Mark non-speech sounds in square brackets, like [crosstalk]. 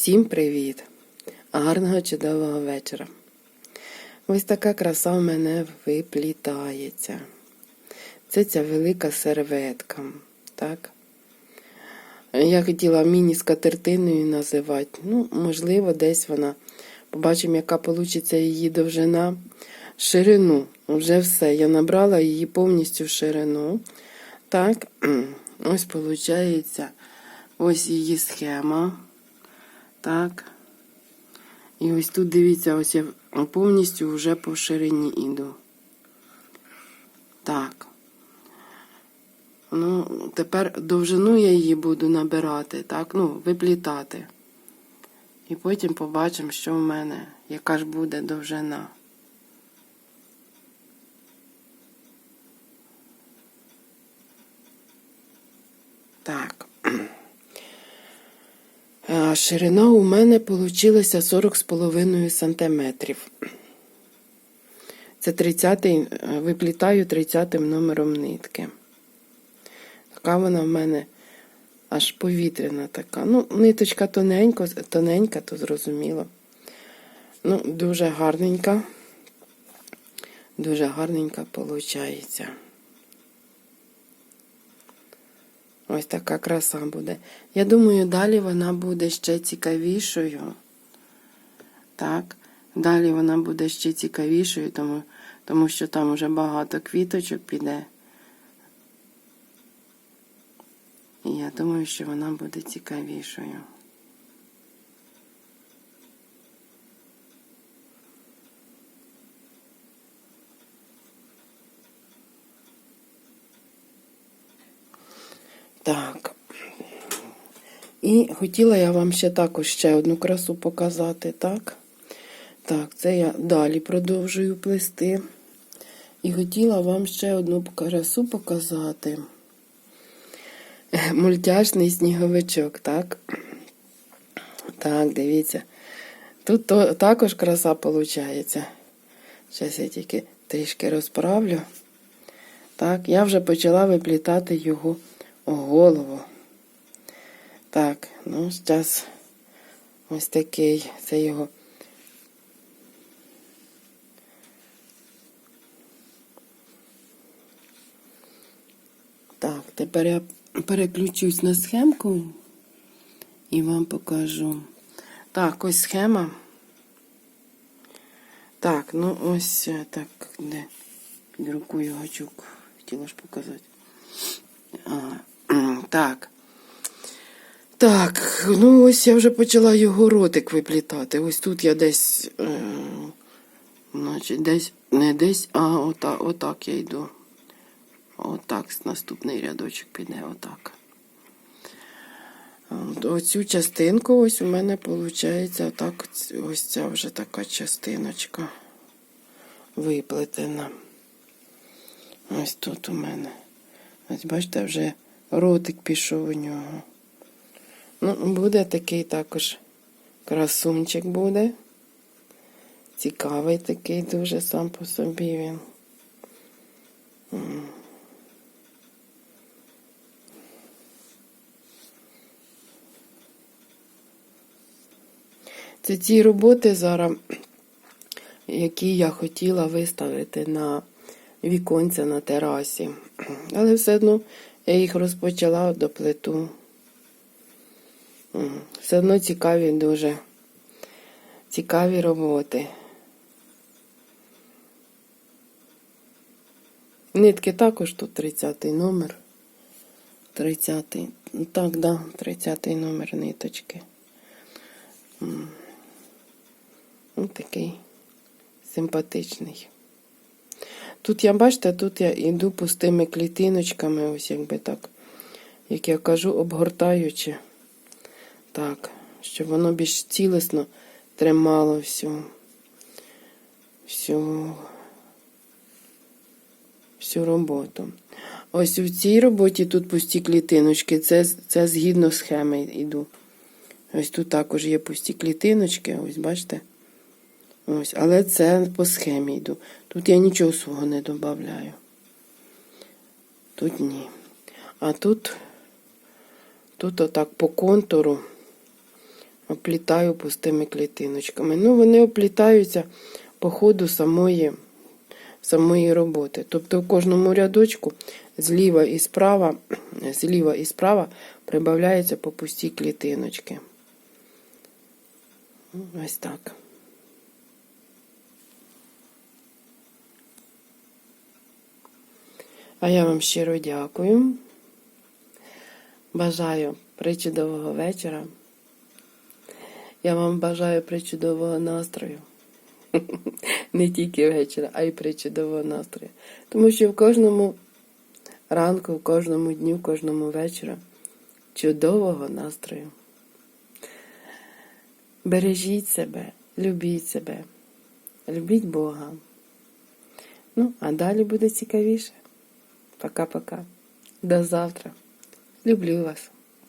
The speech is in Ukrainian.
Всім привіт! Гарного чудового вечора. Ось така краса в мене виплітається. Це ця велика серветка. Так? Я хотіла міні-скатертиною називати. Ну, можливо, десь вона. Побачимо, яка вийде її довжина. Ширину. Вже все. Я набрала її повністю в ширину. Так, [clears throat] ось виходить. Ось її схема. Так. І ось тут дивіться, ось я повністю вже по ширині іду. Так. Ну, тепер довжину я її буду набирати, так, ну, виплітати. І потім побачимо, що в мене, яка ж буде довжина. Так. Ширина у мене вийшла 40,5 см. Це 30 виплітаю 30 номером нитки. Така вона в мене аж повітряна така. Ну, ниточка тоненька, тоненька, то зрозуміло. Ну, дуже гарненька. Дуже гарненька виходить. Ось така краса буде. Я думаю, далі вона буде ще цікавішою. Так, далі вона буде ще цікавішою, тому, тому що там вже багато квіточок піде. І я думаю, що вона буде цікавішою. Так. І хотіла я вам ще також ще одну красу показати, так? Так, це я далі продовжую плести. І хотіла вам ще одну красу показати. Мультяшний сніговичок, так? Так, дивіться. Тут то, також краса виходить. Зараз я тільки трішки розправлю. Так, я вже почала виплітати його голову. Так, ну, зараз ось такий. Це його. Так, тепер я переключусь на схемку і вам покажу. Так, ось схема. Так, ну ось е, так, де під рукою гачок. Хотіла ж показати. Так. Так, ну ось я вже почала його ротик виплітати. Ось тут я десь, е, значить, десь, не десь, а отак, отак я йду. Отак, наступний рядочок піде, отак. От, Оцю частинку ось у мене виходить, отак, ось ця вже така частиночка виплетена. Ось тут у мене. Ось бачите, вже ротик пішов у нього. Ну, буде такий також красунчик буде. Цікавий такий дуже сам по собі він. Це ці роботи зараз, які я хотіла виставити на віконця на терасі. Але все одно я їх розпочала до плиту. Все одно цікаві дуже цікаві роботи. Нитки також тут 30 номер. 30. Ну так, да, 30 номер ниточки. Ось такий симпатичний. Тут я, бачите, тут я йду пустими клітиночками, ось якби так, як я кажу, обгортаючи. Так, щоб воно більш цілісно тримало всю, всю, всю роботу. Ось у цій роботі тут пусті клітиночки, це, це згідно схеми йду. Ось тут також є пусті клітиночки, ось бачите? Ось, але це по схемі йду. Тут я нічого свого не додаю. Тут ні. А тут, тут отак по контуру оплітаю пустими клітиночками. Ну, вони оплітаються по ходу самої, самої роботи. Тобто в кожному рядочку зліва і справа, [clears throat] зліва і справа прибавляються по пусті клітиночки. Ось так. А я вам щиро дякую. Бажаю причудового вечора. Я вам бажаю причудового настрою. [laughs] Не тільки вечора, а й причудового настрою. Тому що в кожному ранку, в кожному дню, в кожному вечора чудового настрою. Бережіть себе, любіть себе, любіть Бога. Ну, а далі буде цікавіше. Пока-пока. До завтра. Люблю вас.